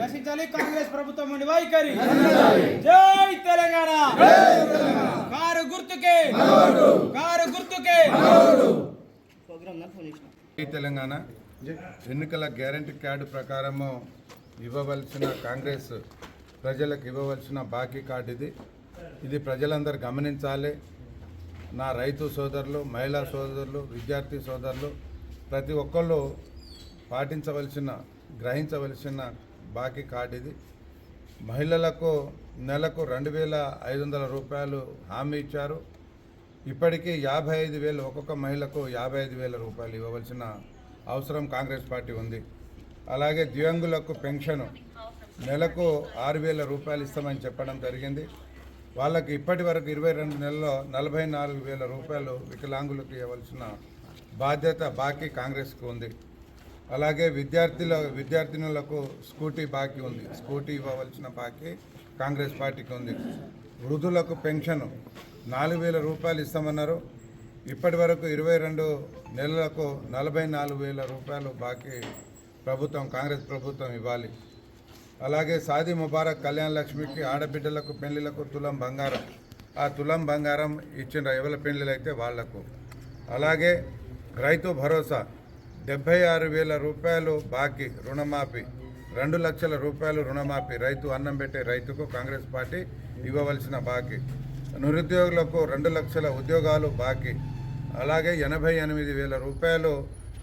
ఖండించాలి కాంగ్రెస్ ప్రభుత్వం ఉండి వైఖరి. జై తెలంగాణ. కారు గుర్తుకే. కారు గుర్తుకే. ఈ తెలంగాణ. ఎన్నికల గ్యారంటీ కార్డు ప్రకారము ఇవ్వవలసిన కాంగ్రెస్ ప్రజలకు ఇవ్వవలసిన బాకీ కార్డు ఇది. ఇది ప్రజలందరూ గమనించాలి. నా రైతు సోదరులు మహిళా సోదరులు విద్యార్థి సోదరులు ప్రతి ఒక్కళ్ళు పాటించవలసిన గ్రహించవలసిన బాకీ కార్డు ఇది. మహిళలకు నెలకు రెండు వేల ఐదు వందల రూపాయలు హామీ ఇచ్చారు. ఇప్పటికీ యాభై ఐదు వేలు ఒక్కొక్క మహిళకు యాభై ఐదు వేల రూపాయలు ఇవ్వవలసిన అవసరం కాంగ్రెస్ పార్టీ ఉంది. అలాగే దివ్యాంగులకు పెన్షన్ నెలకు ఆరు వేల రూపాయలు ఇస్తామని చెప్పడం జరిగింది. వాళ్ళకి ఇప్పటి వరకు ఇరవై రెండు నెలల్లో నలభై నాలుగు వేల రూపాయలు వికలాంగులకు ఇవ్వవలసిన బాధ్యత బాకీ కాంగ్రెస్కు ఉంది. అలాగే విద్యార్థుల విద్యార్థినులకు స్కూటీ బాకీ ఉంది. స్కూటీ ఇవ్వవలసిన బాకీ కాంగ్రెస్ పార్టీకి ఉంది. వృద్ధులకు పెన్షన్ నాలుగు వేల రూపాయలు ఇస్తామన్నారు. ఇప్పటి వరకు ఇరవై రెండు నెలలకు నలభై నాలుగు వేల రూపాయలు బాకీ ప్రభుత్వం కాంగ్రెస్ ప్రభుత్వం ఇవ్వాలి. అలాగే సాది ముబారక్ కళ్యాణ లక్ష్మికి ఆడబిడ్డలకు పెళ్ళిలకు తులం బంగారం. ఆ తులం బంగారం ఇచ్చిన ఎవరి పెళ్ళిలు అయితే వాళ్ళకు. అలాగే రైతు భరోసా డెబ్బై ఆరు వేల రూపాయలు బాకీ రుణమాఫీ. రెండు లక్షల రూపాయలు రుణమాఫీ. రైతు అన్నం పెట్టే రైతుకు కాంగ్రెస్ పార్టీ ఇవ్వవలసిన బాకీ. నిరుద్యోగులకు రెండు లక్షల ఉద్యోగాలు బాకీ. అలాగే ఎనభై ఎనిమిది వేల రూపాయలు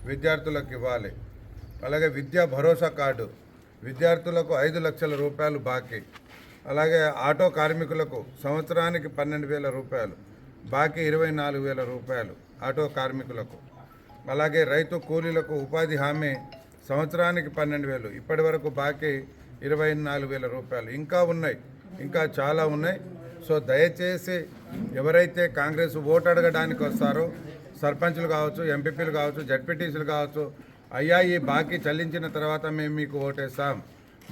విద్యార్థులకు ఇవ్వాలి. అలాగే విద్యా భరోసా కార్డు. విద్యార్థులకు ఐదు లక్షల రూపాయలు బాకీ. అలాగే ఆటో కార్మికులకు సంవత్సరానికి పన్నెండు వేల రూపాయలు. బాకీ ఇరవై నాలుగు వేల రూపాయలు ఆటో కార్మికులకు. అలాగే రైతు కూలీలకు ఉపాధి హామీ సంవత్సరానికి పన్నెండు వేలు. ఇప్పటి వరకు బాకీ ఇరవై నాలుగు వేల రూపాయలు. ఇంకా ఉన్నాయి. ఇంకా చాలా ఉన్నాయి. సో దయచేసి ఎవరైతే కాంగ్రెస్ ఓటు అడగడానికి వస్తారో సర్పంచ్లు కావచ్చు ఎంపీపీలు కావచ్చు జడ్పీటీసీలు కావచ్చు అయ్యా ఈ బాకీ చెల్లించిన తర్వాత మేము మీకు ఓటేస్తాం.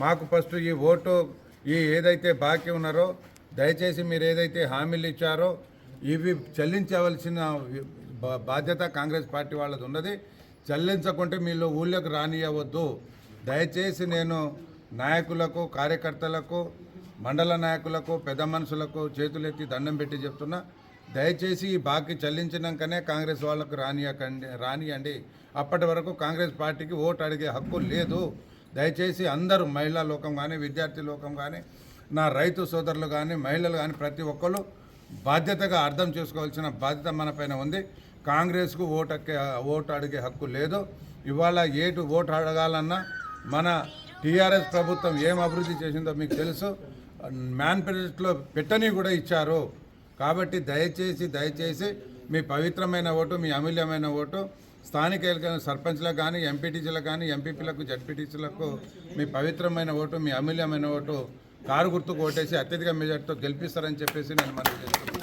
మాకు ఫస్ట్ ఈ ఓటు ఈ ఏదైతే బాకీ ఉన్నారో దయచేసి మీరు ఏదైతే హామీలు ఇచ్చారో ఇవి చెల్లించవలసిన బాధ్యత కాంగ్రెస్ పార్టీ వాళ్ళది ఉన్నది. చెల్లించకుంటే మీరు ఊళ్ళోకి రానియవద్దు దయచేసి నేను నాయకులకు కార్యకర్తలకు మండల నాయకులకు పెద్ద మనుషులకు చేతులెత్తి దండం పెట్టి చెప్తున్నా. దయచేసి ఈ బాకీ చెల్లించినాకనే కాంగ్రెస్ వాళ్ళకు రానియకండి రానియండి అప్పటి వరకు కాంగ్రెస్ పార్టీకి ఓటు అడిగే హక్కు లేదు. దయచేసి అందరూ మహిళా లోకం కానీ విద్యార్థి లోకం కానీ నా రైతు సోదరులు కానీ మహిళలు కానీ ప్రతి ఒక్కరు బాధ్యతగా అర్థం చేసుకోవాల్సిన బాధ్యత మన ఉంది. కాంగ్రెస్కు ఓటు ఓటు అడిగే హక్కు లేదు ఇవాళ ఏటు ఓటు అడగాలన్నా మన టీఆర్ఎస్ ప్రభుత్వం ఏం అభివృద్ధి చేసిందో మీకు తెలుసు. మేనిఫెస్టోలో పెట్టని కూడా ఇచ్చారు. కాబట్టి దయచేసి దయచేసి మీ పవిత్రమైన ఓటు మీ అమూల్యమైన ఓటు స్థానిక సర్పంచ్లకు కానీ ఎంపీటీసీలకు కానీ ఎంపీపీలకు జడ్పీటీసీలకు మీ పవిత్రమైన ఓటు మీ అమూల్యమైన ఓటు కారు గుర్తుకు ఓటేసి అత్యధిక మెజార్టీతో గెలిపిస్తారని చెప్పేసి నేను మనవి చేస్తున్నాను.